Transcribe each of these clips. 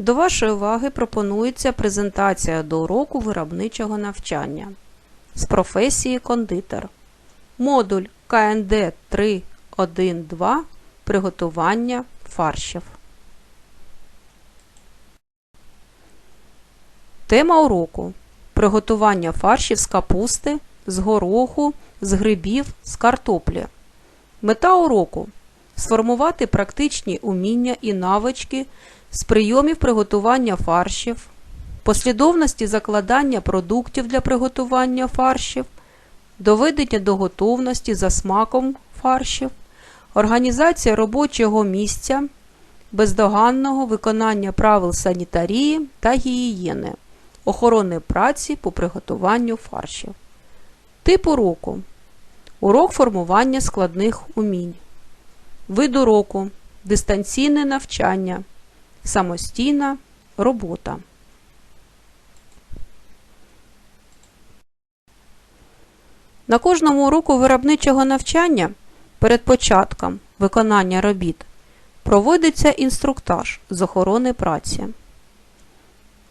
До вашої уваги пропонується презентація до уроку виробничого навчання з професії кондитер. Модуль КНД 3.1.2 Приготування фаршів. Тема уроку Приготування фаршів з капусти, з гороху, з грибів, з картоплі. Мета уроку сформувати практичні уміння і навички з прийомів приготування фаршів, послідовності закладання продуктів для приготування фаршів, доведення до готовності за смаком фаршів, організація робочого місця, бездоганного виконання правил санітарії та гігієни, охорони праці по приготуванню фаршів. Тип уроку. Урок формування складних умінь. Вид уроку. Дистанційне навчання. Самостійна робота. На кожному уроку виробничого навчання перед початком виконання робіт проводиться інструктаж з охорони праці.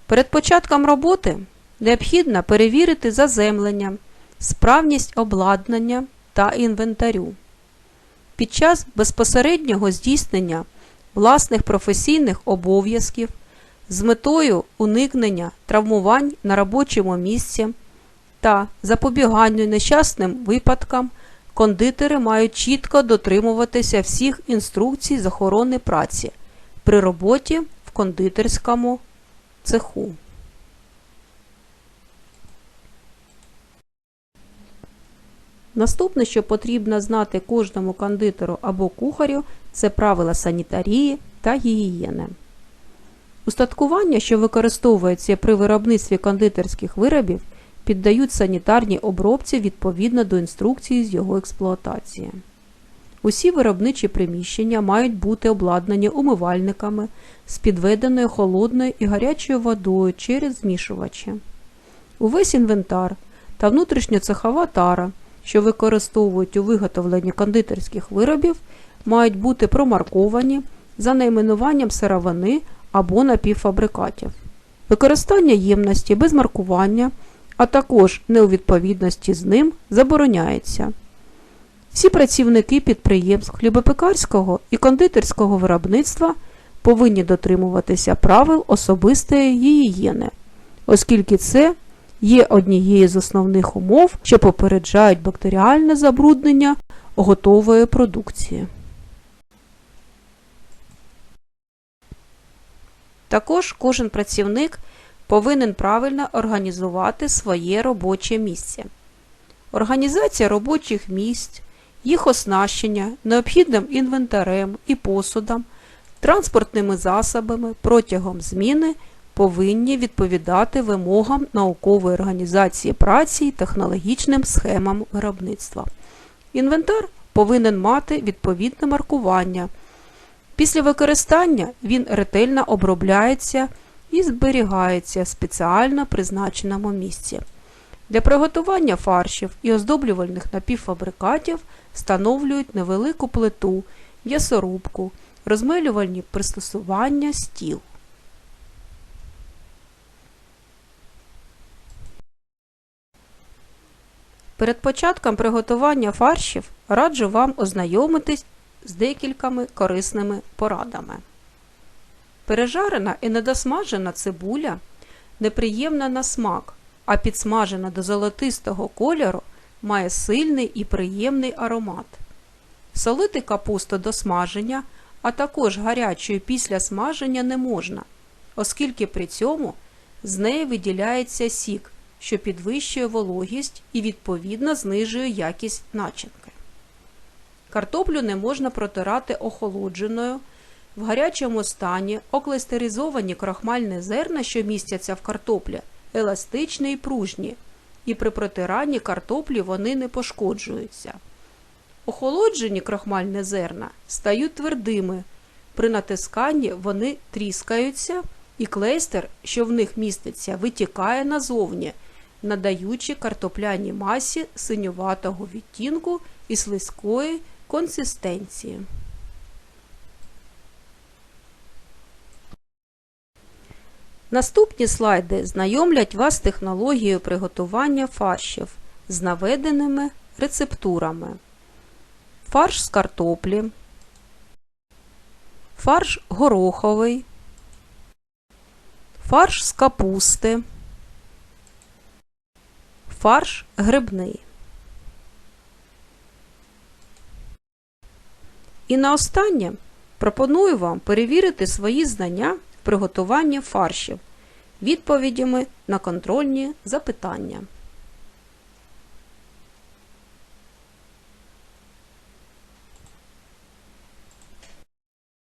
Перед початком роботи необхідно перевірити заземлення, справність обладнання та інвентарю. Під час безпосереднього здійснення власних професійних обов'язків з метою уникнення травмувань на робочому місці та запобіганню нещасним випадкам кондитери мають чітко дотримуватися всіх інструкцій з охорони праці при роботі в кондитерському цеху. Наступне, що потрібно знати кожному кондитеру або кухарю, це правила санітарії та гігієни. Устаткування, що використовується при виробництві кондитерських виробів, піддають санітарній обробці відповідно до інструкції з його експлуатації. Усі виробничі приміщення мають бути обладнані умивальниками з підведеною холодною і гарячою водою через змішувачі. Увесь інвентар та внутрішньоцехова тара, що використовують у виготовленні кондитерських виробів, мають бути промарковані за найменуванням сировини або напівфабрикатів. Використання ємності без маркування, а також не у відповідності з ним забороняється. Всі працівники підприємств хлібопекарського і кондитерського виробництва повинні дотримуватися правил особистої гігієни, оскільки це є однією з основних умов, що попереджають бактеріальне забруднення готової продукції. Також кожен працівник повинен правильно організувати своє робоче місце. Організація робочих місць, їх оснащення необхідним інвентарем і посудом, транспортними засобами протягом зміни повинні відповідати вимогам наукової організації праці і технологічним схемам виробництва. Інвентар повинен мати відповідне маркування. Після використання він ретельно обробляється і зберігається в спеціально призначеному місці. Для приготування фаршів і оздоблювальних напівфабрикатів встановлюють невелику плиту, м'ясорубку, розмилювальні пристосування, стіл. Перед початком приготування фаршів раджу вам ознайомитись з декількома корисними порадами. Пережарена і недосмажена цибуля неприємна на смак, а підсмажена до золотистого кольору має сильний і приємний аромат. Солити капусту до смаження, а також гарячою після смаження не можна, оскільки при цьому з неї виділяється сік, що підвищує вологість і відповідно знижує якість начинки. Картоплю не можна протирати охолодженою. В гарячому стані оклестеризовані крахмальні зерна, що містяться в картоплі, еластичні і пружні, і при протиранні картоплі вони не пошкоджуються. Охолоджені крахмальні зерна стають твердими. При натисканні вони тріскаються, і клейстер, що в них міститься, витікає назовні, надаючи картопляній масі синюватого відтінку і слизької консистенції. Наступні слайди знайомлять вас з технологією приготування фаршів з наведеними рецептурами. Фарш з картоплі, фарш гороховий, фарш з капусти, фарш грибний. І наостаннє пропоную вам перевірити свої знання в приготуванні фаршів відповідями на контрольні запитання.